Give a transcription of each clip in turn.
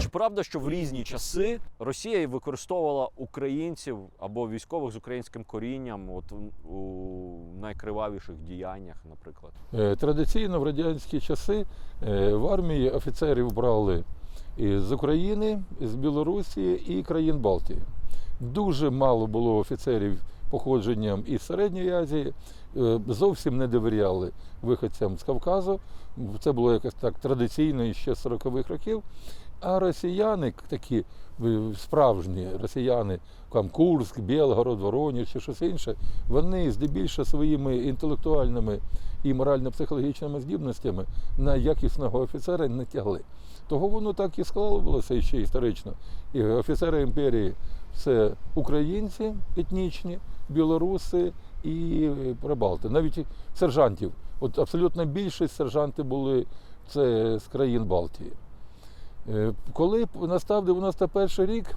Чи правда, що в різні часи Росія використовувала українців або військових з українським корінням от у- найкривавіших діяннях, наприклад? Е, Традиційно в радянські часи е, в армії офіцерів брали з України, з Білорусі і країн Балтії. Дуже мало було офіцерів походженням із Середньої Азії. Е, Зовсім не довіряли виходцям з Кавказу. Це було якось так традиційно ще з 40-х років. А росіяни, такі е, справжні росіяни, там Курськ, Білгород, Воронеж чи щось інше, вони здебільшого своїми інтелектуальними і морально-психологічними здібностями на якісного офіцера не тягли. Того воно так і склалося ще історично. І офіцери імперії це українці етнічні, білоруси і прибалти. Навіть сержантів. От абсолютно більшість сержанти були це з країн Балтії. Е, Коли настав 91 рік,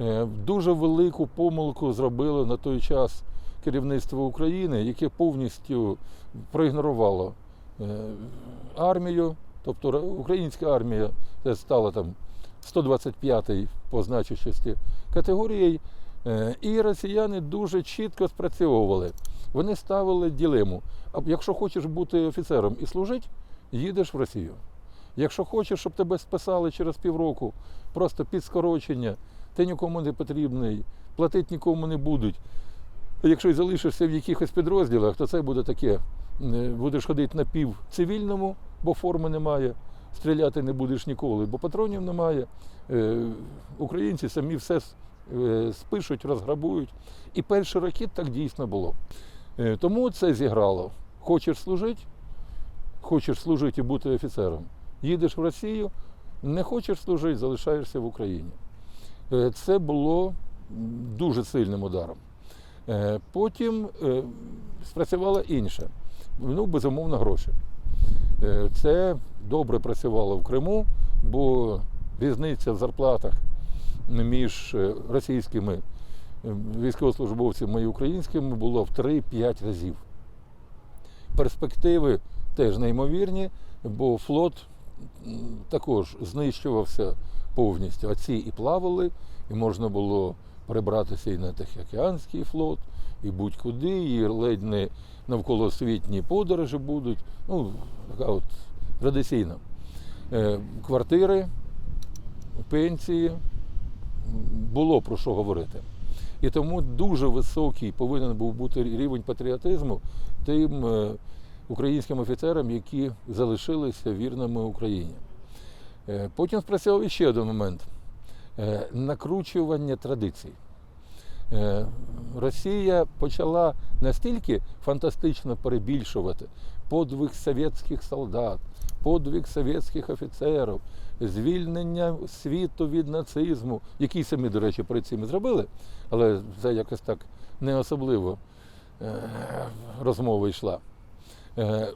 е, дуже велику помилку зробило на той час керівництво України, яке повністю проігнорувало е, армію, тобто українська армія стала там 125-й по значущості категорією. І росіяни дуже чітко спрацьовували. Вони ставили ділему. Якщо хочеш бути офіцером і служити, їдеш в Росію. Якщо хочеш, щоб тебе списали через півроку, просто під скорочення, ти нікому не потрібний, платити нікому не будуть. Якщо й залишишся в якихось підрозділах, то це буде таке. е, Будеш ходити на пів цивільному, бо форми немає, стріляти не будеш ніколи, бо патронів немає. Е, Українці самі все е, спишуть, розграбують. І перші роки так дійсно було. Тому це зіграло. Хочеш служити, хочеш служити і бути офіцером. Їдеш в Росію, не хочеш служити, залишаєшся в Україні. Е, Це було дуже сильним ударом. Е, Потім е, спрацювало інше. Ну, безумовно, гроші. Це добре працювало в Криму, бо різниця в зарплатах між російськими військовослужбовцями і українськими було в 3-5 разів. Перспективи теж неймовірні, бо флот також знищувався повністю. А ці і плавали, і можна було перебратися і на Тихоокеанський флот, і будь-куди, і ледь не навколосвітні подорожі будуть. Ну, така от традиційна. Е, Квартири, пенсії, було про що говорити. І тому дуже високий повинен був бути рівень патріотизму тим е, українським офіцерам, які залишилися вірними Україні. Е, Потім спрацював ще один момент е, накручування традицій. Е, Росія почала настільки фантастично перебільшувати подвиг совєтських солдат, подвиг совєтських офіцерів, звільнення світу від нацизму, який самі, до речі, перед цим зробили, але це якось так не особливо розмова йшла. Е,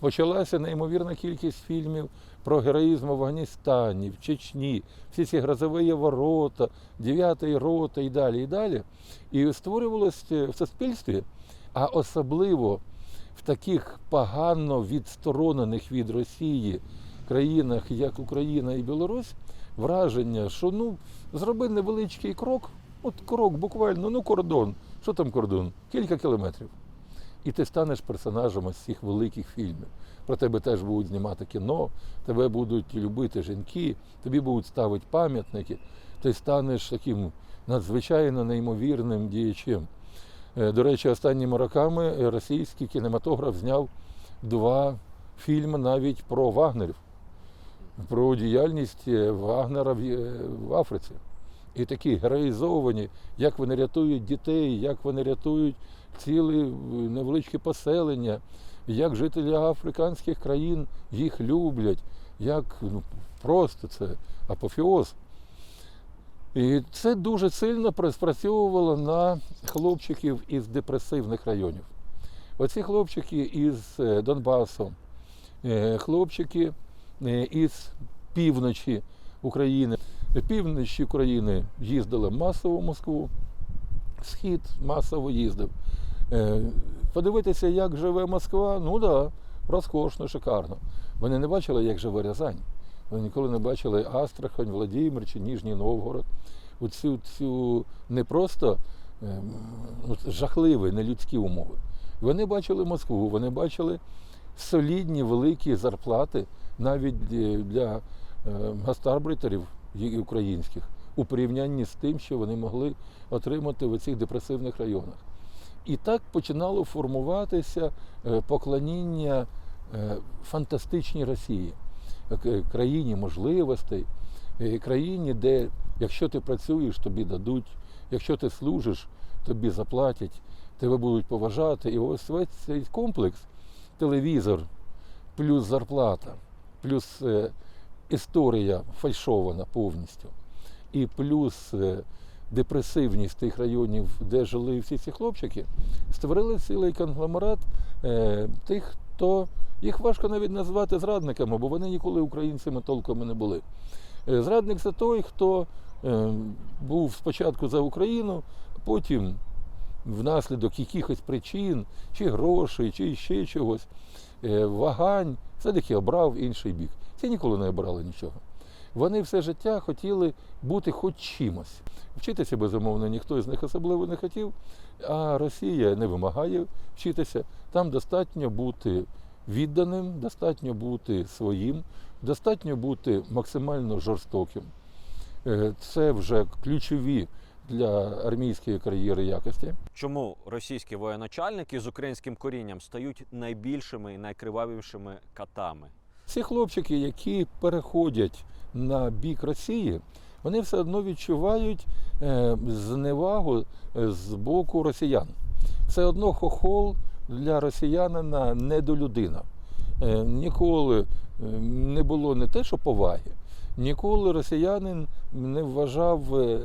Почалася неймовірна кількість фільмів про героїзм в Афганістані, в Чечні, всі ці грозові ворота, дев'ятий рота і далі, і далі. І створювалося в суспільстві, а особливо в таких погано відсторонених від Росії країнах, як Україна і Білорусь, враження, що ну, зроби невеличкий крок, от крок буквально, ну кордон. Що там кордон? Кілька кілометрів. І ти станеш персонажем ось цих великих фільмів. Про тебе теж будуть знімати кіно, тебе будуть любити жінки, тобі будуть ставити пам'ятники. Ти станеш таким надзвичайно неймовірним діячем. Е, До речі, останніми роками російський кінематограф зняв два фільми навіть про вагнерів, про діяльність е, Вагнера е, в Африці. І такі героїзовані, як вони рятують дітей, як вони рятують цілі е, невеличкі поселення, як жителі африканських країн їх люблять, як ну, просто це апофеоз. І це дуже сильно спрацьовувало на хлопчиків із депресивних районів. Оці хлопчики із е, Донбасу, е, хлопчики із півночі України. Півночі України їздили масово в Москву, схід масово їздив. Е, Подивитися, як живе Москва, ну да, розкошно, шикарно. Вони не бачили, як живе Рязань. Вони ніколи не бачили Астрахань, Владимир чи Ніжній Новгород. Оцю цю не просто ем, жахливі, нелюдські умови. Вони бачили Москву, вони бачили солідні великі зарплати навіть е, для е, гастарбайтерів й- українських у порівнянні з тим, що вони могли отримати в цих депресивних районах. І так починало формуватися е, поклоніння е, фантастичній Росії, е, країні можливостей, країні, де якщо ти працюєш, тобі дадуть, якщо ти служиш, тобі заплатять, тебе будуть поважати. І ось весь цей комплекс, телевізор, плюс зарплата, плюс історія фальшована повністю, і плюс депресивність тих районів, де жили всі ці хлопчики, створили цілий конгломерат е, тих, хто їх важко навіть назвати зрадниками, бо вони ніколи українцями толком не були. Е, Зрадник це той, хто е, був спочатку за Україну, потім внаслідок якихось причин, чи грошей, чи ще чогось, е, вагань, все-таки обрав інший бік. Ці ніколи не обирали нічого. Вони все життя хотіли бути хоч чимось. Вчитися, безумовно, ніхто з них особливо не хотів, а Росія не вимагає вчитися. Там достатньо бути відданим, достатньо бути своїм, достатньо бути максимально жорстоким. Е, Це вже ключові для армійської кар'єри якості. Чому російські воєначальники з українським корінням стають найбільшими і найкривавішими катами? Ці хлопчики, які переходять на бік Росії, вони все одно відчувають е, зневагу е, з боку росіян. Все одно хохол для росіянина недолюдина. Е, Ніколи не було не те, що поваги, ніколи росіянин не вважав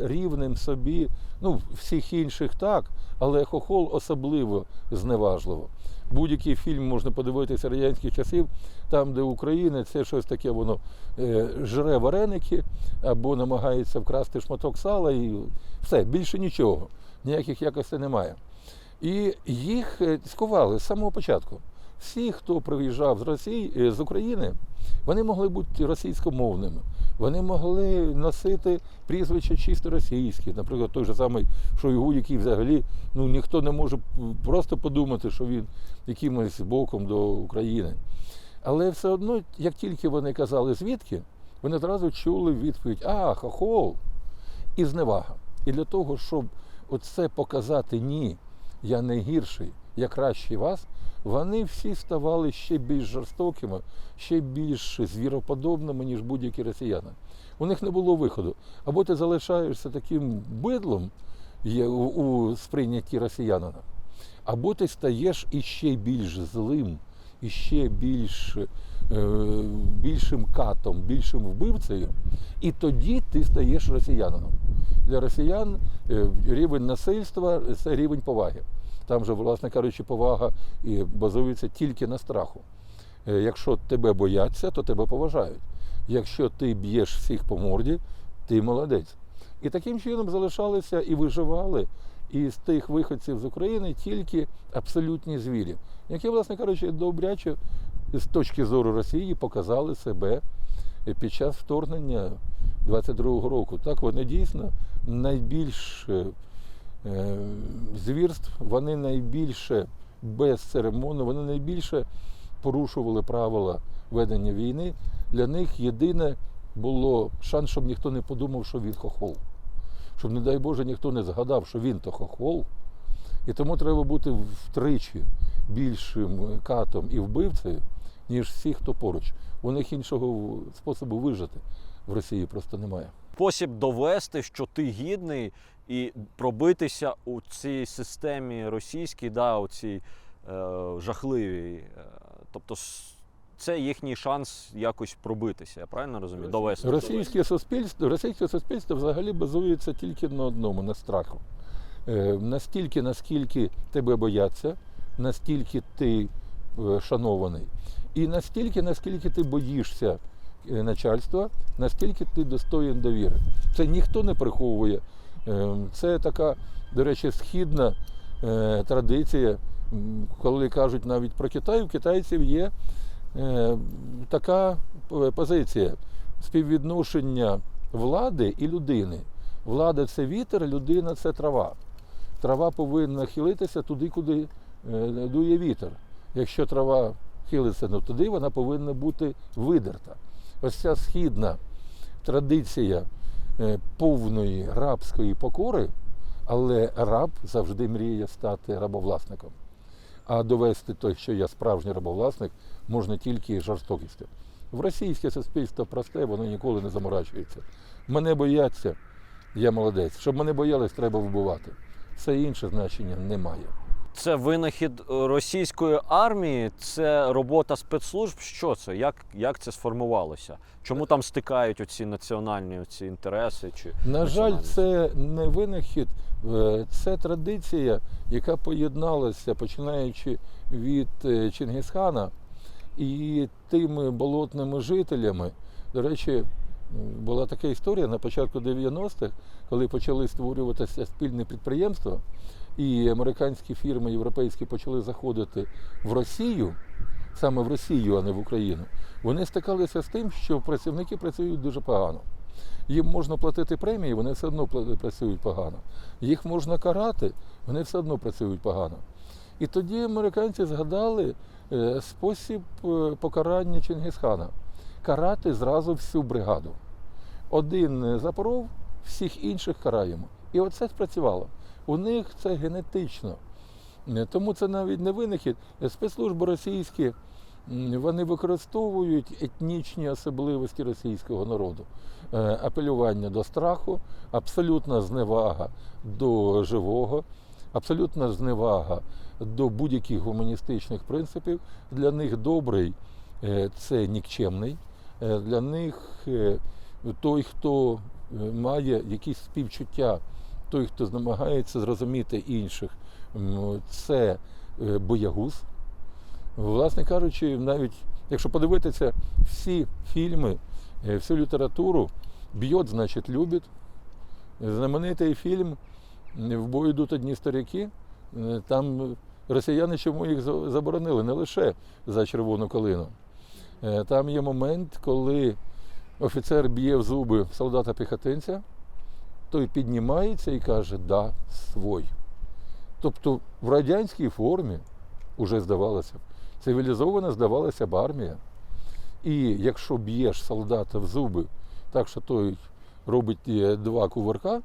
рівним собі, ну, всіх інших так, але хохол особливо зневажливо. Будь-який фільм можна подивитися радянських часів, там, де Україна, це щось таке, воно е, жре вареники або намагається вкрасти шматок сала і все, більше нічого. Ніяких якостей немає. І їх е, скували з самого початку. Всі, хто приїжджав з Росії, е, з України, вони могли бути російськомовними. Вони могли носити прізвища чисто російські, наприклад, той же самий Шойгу, який взагалі ну, ніхто не може просто подумати, що він якимось боком до України. Але все одно, як тільки вони казали звідки, вони одразу чули відповідь: А, хохол і зневага. І для того, щоб оце показати ні, я не гірший, я кращий вас, вони всі ставали ще більш жорстокими, ще більш звіроподобними, ніж будь-які росіяни. У них не було виходу. Або ти залишаєшся таким бидлом у сприйнятті росіянина, або ти стаєш іще більш злим, іще більш, е, більшим катом, більшим вбивцею, і тоді ти стаєш росіянином. Для росіян е, рівень насильства це рівень поваги. Там же, власне кажучи, повага базується тільки на страху. Е, Якщо тебе бояться, то тебе поважають. Якщо ти б'єш всіх по морді, ти молодець. І таким чином залишалися і виживали із тих виходців з України тільки абсолютні звірі, які, власне кажучи, добряче з точки зору Росії показали себе під час вторгнення 22-го року. Так вони дійсно найбільш е, е, звірств, вони найбільше безцеремонно, вони найбільше порушували правила ведення війни. Для них єдине було шанс, щоб ніхто не подумав, що він хохол. Щоб, не дай Боже, ніхто не згадав, що він то хохол. І тому треба бути втричі більшим катом і вбивцею, ніж всі, хто поруч. У них іншого способу вижити в Росії просто немає. Спосіб довести, що ти гідний, і пробитися у цій системі російській, да, у цій е, жахливій. Е, тобто це їхній шанс якось пробитися, я правильно розумію? Довести. Російське суспільство, російське суспільство взагалі базується тільки на одному на страху. Е, настільки, наскільки тебе бояться, настільки ти е, шанований, і настільки, наскільки ти боїшся е, начальства, настільки ти достоїн довіри. Це ніхто не приховує. Е, Це така, до речі, східна е, традиція. Коли кажуть навіть про Китай, у китайців є така е, позиція. співвідношення влади і людини. Влада це вітер, людина це трава. Трава повинна хилитися туди, куди е, дує вітер. Якщо трава хилиться не туди, вона повинна бути видерта. Ось ця східна традиція е, повної рабської покори, але раб завжди мріє стати рабовласником. А довести те, що я справжній рабовласник, можна тільки жорстокістю. В російське суспільство просте, воно ніколи не заморачується. Мене бояться, я молодець. Щоб мене боялись, треба вбивати. Все інше значення немає. Це винахід російської армії, це робота спецслужб. Що це? Як, як це сформувалося? Чому там стикають оці національні оці інтереси? Чи На жаль, це не винахід, це традиція, яка поєдналася, починаючи від е, Чингісхана і тими болотними жителями. До речі, була така історія на початку 90-х, коли почали створюватися спільні підприємства, і американські фірми європейські почали заходити в Росію, саме в Росію, а не в Україну. Вони стикалися з тим, що працівники працюють дуже погано. Їм можна платити премії, вони все одно працюють погано. Їх можна карати, вони все одно працюють погано. І тоді американці згадали е, спосіб е, покарання Чингісхана карати зразу всю бригаду. Один е, запоров, всіх інших караємо. І оце спрацювало. У них це генетично. Тому це навіть не винахід. Спецслужби російські вони використовують етнічні особливості російського народу. Е, Апелювання до страху, абсолютна зневага до живого, абсолютна зневага до будь-яких гуманістичних принципів. Для них добрий е, це нікчемний. Е, Для них той, хто має якісь співчуття, той, хто намагається зрозуміти інших, це боягуз. Власне кажучи, навіть якщо подивитися всі фільми, е, всю літературу, б'єт, значить, любить. Знаменитий фільм В бой йдуть одні старики. Е, Там росіяни чому їх заборонили, не лише за червону калину. Е, Там є момент, коли офіцер б'є в зуби солдата-піхотинця, той піднімається і каже, да, свой. Тобто в радянській формі вже здавалося б, цивілізована здавалася б армія. І якщо б'єш солдата в зуби так, що той робить два кувырка,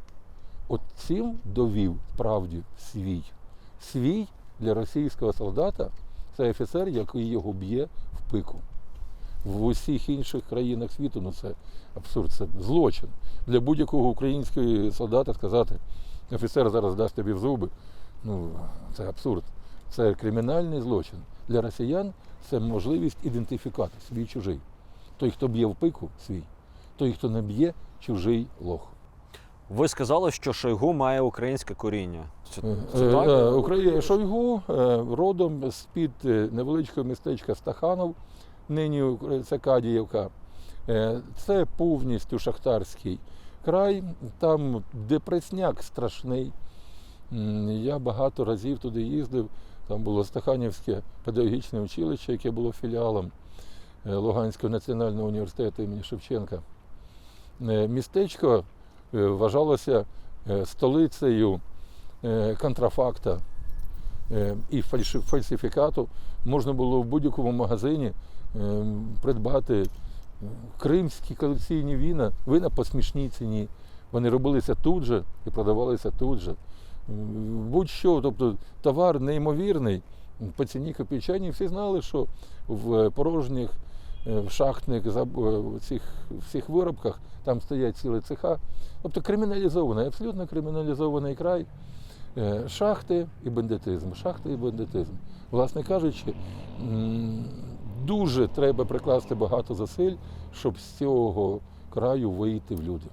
от цим довів справді свій. Свій для російського солдата це офіцер, який його б'є в пику. В усіх інших країнах світу ну це абсурд, це злочин. Для будь-якого українського солдата сказати, офіцер зараз дасть тобі в зуби. Ну, це абсурд. Це кримінальний злочин. Для росіян це можливість ідентифікати свій чужий. Той, хто б'є в пику, свій. Той, хто не б'є, чужий лох. Ви сказали, що Шойгу має українське коріння. Це, Е, це е, так? е, Украї... Шойгу е, родом з-під е, невеличкого містечка Стаханов, нині це Кадіївка. Е, Це повністю шахтарський край, там депресняк страшний. Я багато разів туди їздив. Там було Стаханівське педагогічне училище, яке було філіалом е, Луганського національного університету імені Шевченка. Е, Містечко е, вважалося столицею контрафакта і фальсифікату. Можна було в будь-якому магазині придбати кримські колекційні вина, вина по смішній ціні. Вони робилися тут же і продавалися тут же. Будь-що, тобто товар неймовірний, по ціні копійчані. Всі знали, що в порожніх, е, в шахтних е, цих всіх виробках там стоять цілі цеха. Тобто криміналізований, абсолютно криміналізований край. Е, Шахти і бандитизм, шахти і бандитизм. Власне кажучи, дуже треба прикласти багато зусиль, щоб з цього краю вийти в люди.